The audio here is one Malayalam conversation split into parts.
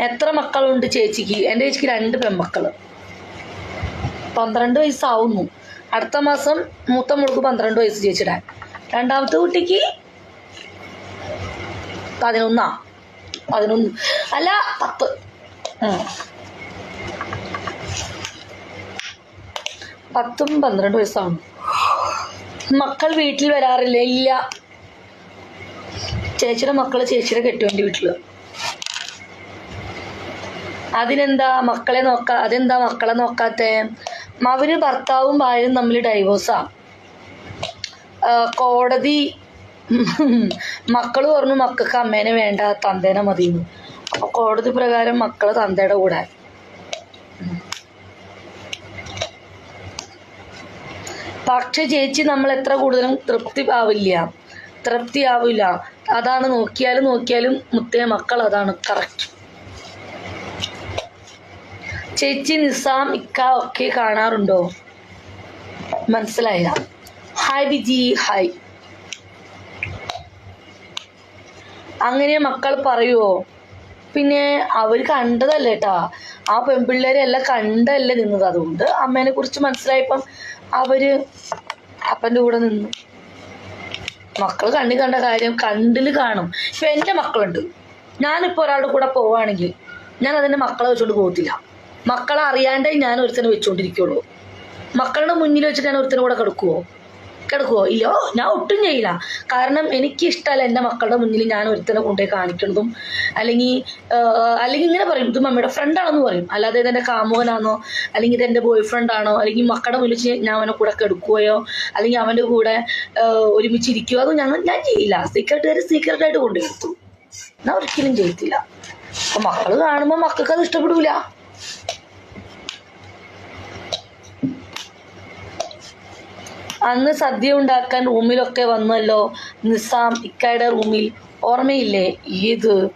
എത്ര മക്കളുണ്ട് ചേച്ചിക്ക്? എന്റെ ചേച്ചിക്ക് രണ്ട് പെൺമക്കൾ പന്ത്രണ്ട് വയസ്സാവുന്നു. അടുത്ത മാസം മൂത്ത മുഴുക്ക് പന്ത്രണ്ട് വയസ്സ് ചേച്ചിടാൻ രണ്ടാമത്തെ കുട്ടിക്ക് പതിനൊന്നാ. പതിനൊന്ന്. അല്ല പത്ത്. പത്തും പന്ത്രണ്ട് വയസ്സാണ് മക്കൾ വീട്ടിൽ വരാറില്ല ഇല്ല. ചേച്ചിയുടെ മക്കൾ ചേച്ചിയുടെ കെട്ടുവേണ്ടി വീട്ടിൽ. അതിനെന്താ മക്കളെ നോക്കാ അതെന്താ മക്കളെ നോക്കാത്തെ? അവർ ഭർത്താവും ഭാര്യയും തമ്മിൽ ഡൈവോഴ്സാ കോടതി മക്കൾ പറഞ്ഞു മക്കൾക്ക് അമ്മേനെ വേണ്ട തന്തേനെ മതി അപ്പൊ കോടതി പ്രകാരം മക്കൾ തന്തയുടെ കൂടെ. പക്ഷെ ചേച്ചി നമ്മൾ എത്ര കൂടുതലും തൃപ്തി ആവില്ല. തൃപ്തി ആവില്ല അതാണ് നോക്കിയാലും നോക്കിയാലും മുത്തേ മക്കൾ അതാണ്. കറക്റ്റ് ചേച്ചി നിസാം ഇക്ക ഒക്കെ കാണാറുണ്ടോ? മനസ്സിലായില്ല. ഹായ് ബിജി. ഹായ് അങ്ങനെ മക്കൾ പറയുവോ? പിന്നെ അവർ കണ്ടതല്ലേ കേട്ടാ ആ പെൺപിള്ളേരെ എല്ലാം കണ്ടല്ലേ നിന്നത്. അതുകൊണ്ട് അമ്മേനെ കുറിച്ച് മനസ്സിലായപ്പം അവർ അപ്പന്റെ കൂടെ നിന്നു. മക്കൾ കണ്ണി കണ്ട കാര്യം കണ്ടിൽ കാണും. ഇപ്പൊ എന്റെ മക്കളുണ്ട്. ഞാനിപ്പോൾ ഒരാളുടെ കൂടെ പോവുകയാണെങ്കിൽ ഞാൻ അതിന്റെ മക്കളെ വെച്ചുകൊണ്ട് പോകത്തില്ല. മക്കളെ അറിയാണ്ടേ ഞാൻ ഒരുത്തനെ വെച്ചുകൊണ്ടിരിക്കുള്ളൂ മക്കളുടെ മുന്നിൽ വെച്ചിട്ട് ഞാൻ ഒരുത്തനെ കൂടെ കിടക്കുവോ? കിടക്കുവോ? ഇല്ലയോ ഞാൻ ഒട്ടും ചെയ്യില്ല. കാരണം എനിക്ക് ഇഷ്ടമല്ല എന്റെ മക്കളുടെ മുന്നിൽ ഞാൻ ഒരുത്തനെ കൊണ്ടുപോയി കാണിക്കുന്നതും അല്ലെങ്കിൽ അല്ലെങ്കിൽ ഇങ്ങനെ പറയും ഇത് മമ്മിയുടെ ഫ്രണ്ടാണെന്ന് പറയും. അല്ലാതെ ഇത് എന്റെ കാമുകനാണോ? അല്ലെങ്കിൽ ഇത് എന്റെ ബോയ് അല്ലെങ്കിൽ മക്കളുടെ മുന്നിൽ വെച്ച് ഞാൻ അവനെ കൂടെ കിടക്കുകയോ അല്ലെങ്കിൽ അവന്റെ കൂടെ ഒരുമിച്ച് ഇരിക്കുകയോ അതൊന്നും ഞങ്ങൾ ഞാൻ ചെയ്യില്ല. സീക്രട്ടുകാർ സീക്രട്ടായിട്ട് കൊണ്ടുവരുത്തു ഞാൻ ഒരിക്കലും ചെയ്യത്തില്ല. അപ്പൊ മക്കൾ കാണുമ്പോൾ മക്കൾക്ക് അത് ഇഷ്ടപ്പെടൂല. അന്ന് സദ്യ ഉണ്ടാക്കാൻ റൂമിലൊക്കെ വന്നല്ലോ. നിസാം ഇക്കയുടെ റൂമിൽ. ഓർമ്മയില്ലേ? ഇത്.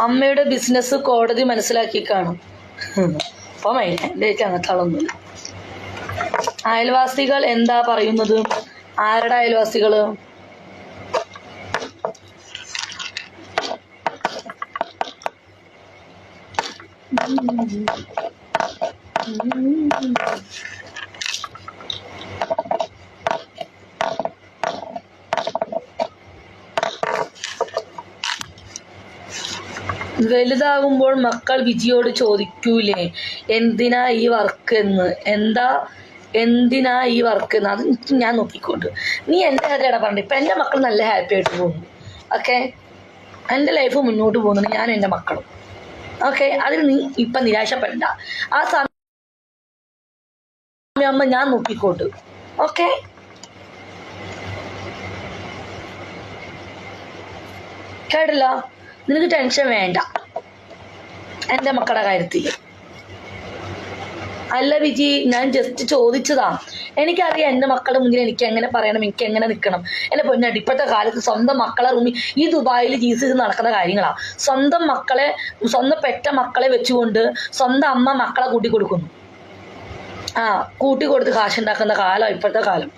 അമ്മയുടെ ബിസിനസ് കോടതി മനസ്സിലാക്കി കാണും. അപ്പം എന്റെ അങ്ങനത്തെ ആളൊന്നുമില്ല. അയൽവാസികൾ എന്താ പറയുന്നത്? ആരുടെ അയൽവാസികൾ? വലുതാകുമ്പോൾ മക്കൾ വിജിയോട് ചോദിക്കൂലേ എന്തിനാ ഈ വർക്ക് എന്ന്? എന്താ? എന്തിനാ ഈ വർക്ക് എന്ന്? അത് ഞാൻ നോക്കിക്കൊണ്ട്. നീ എന്റെ കാര്യം ഇടപെടണ്ട ഇപ്പം എന്റെ മക്കൾ നല്ല ഹാപ്പി ആയിട്ട് പോകുന്നു. ഓക്കെ? എന്റെ ലൈഫ് മുന്നോട്ട് പോകുന്നു ഞാൻ എന്റെ മക്കളും. ഓക്കെ? അതിന് നീ ഇപ്പം നിരാശപ്പെടണ്ട. ആ സമയമ്മ ഞാൻ നോക്കിക്കോട്ട്. ഓക്കെ? കേട്ടില്ല? നിനക്ക് ടെൻഷൻ വേണ്ട. എന്റെ മക്കളുടെ കാര്യത്തിൽ. അല്ല വിജി ഞാൻ ജസ്റ്റ് ചോദിച്ചതാ. എനിക്കറിയാം എന്റെ മക്കളുടെ മുന്നിൽ എനിക്ക് എങ്ങനെ പറയണം എനിക്ക് എങ്ങനെ നിൽക്കണം. എന്റെ പൊന്നടി ഇപ്പോഴത്തെ കാലത്ത് സ്വന്തം മക്കളെ റൂമിൽ ഈ ദുബായിൽ ജീസസ് നടക്കുന്ന കാര്യങ്ങളാ. സ്വന്തം മക്കളെ സ്വന്തം പെറ്റ മക്കളെ വെച്ചുകൊണ്ട് സ്വന്തം അമ്മ മക്കളെ കൂട്ടി കൊടുക്കുന്നു ആ കൂട്ടി കൊടുത്ത് കാശുണ്ടാക്കുന്ന കാലം ഇപ്പോഴത്തെ കാലം.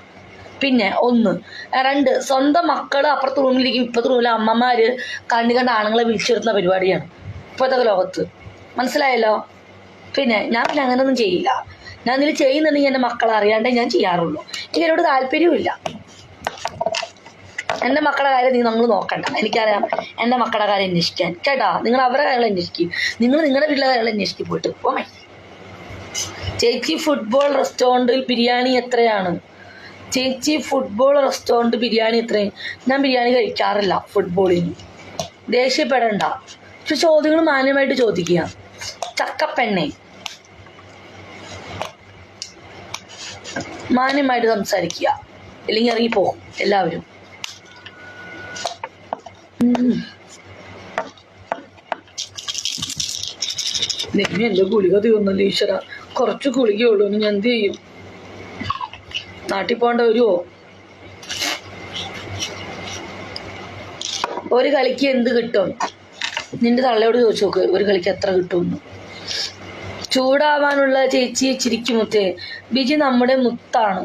പിന്നെ ഒന്ന്. രണ്ട് സ്വന്തം മക്കൾ അപ്പുറത്ത് റൂമിലിരിക്കും. ഇപ്പുറത്തെ റൂമിലെ അമ്മമാര് കണ്ണി കണ്ട ആണുങ്ങളെ വിളിച്ചു വരുത്തുന്ന പരിപാടിയാണ് ഇപ്പോഴത്തെ ലോകത്ത്. മനസ്സിലായല്ലോ? പിന്നെ ഞാൻ പിന്നെ അങ്ങനെയൊന്നും ചെയ്യില്ല. ഞാൻ ഇതിൽ ചെയ്യുന്നുണ്ടെങ്കിൽ എന്റെ മക്കളെ അറിയാണ്ടേ ഞാൻ ചെയ്യാറുള്ളൂ. എനിക്ക് എന്നോട് താല്പര്യവുമില്ല. എന്റെ മക്കളുടെ കാര്യം നീ നമ്മൾ നോക്കണ്ട. എനിക്കറിയാം എന്റെ മക്കളുടെ കാര്യം അന്വേഷിക്കാൻ. കേട്ടോ? നിങ്ങൾ അവരുടെ കാര്യങ്ങൾ അന്വേഷിക്കും. നിങ്ങൾ നിങ്ങളുടെ വീട്ടിലെ കാര്യങ്ങൾ അന്വേഷിക്കും. പോയിട്ട് പോമേ ചേച്ചി ഫുട്ബോൾ റെസ്റ്റോറന്റിൽ ബിരിയാണി എത്രയാണ്? ചേച്ചി ഫുട്ബോൾ റെസ്റ്റോറന്റ് ബിരിയാണി ഇത്രയും. ഞാൻ ബിരിയാണി കഴിക്കാറില്ല ഫുട്ബോളിന് ദേഷ്യപ്പെടണ്ട. പക്ഷെ ചോദ്യങ്ങൾ മാന്യമായിട്ട് ചോദിക്കുക. ചക്കപ്പെണ്ണെ. മാന്യമായിട്ട് സംസാരിക്കുക. അല്ലെങ്കിൽ ഇറങ്ങിപ്പോകും എല്ലാവരും. നിന്നെ എന്റെ ഗുളിക തീർന്നല്ലോ ഈശ്വര. കുറച്ച് ഗുളികയുള്ളൂ ഞാൻ എന്ത് ചെയ്യും? നാട്ടിൽ പോകേണ്ട വരുമോ ഒരു കളിക്ക് എന്ത് കിട്ടും? നിന്റെ തള്ളയോട് ചോദിച്ചു നോക്ക് ഒരു കളിക്ക് എത്ര കിട്ടുമെന്ന്. ചൂടാവാനുള്ള ചേച്ചി ചിരിക്കുമുത്തേ ബിജി നമ്മുടെ മുത്താണ്.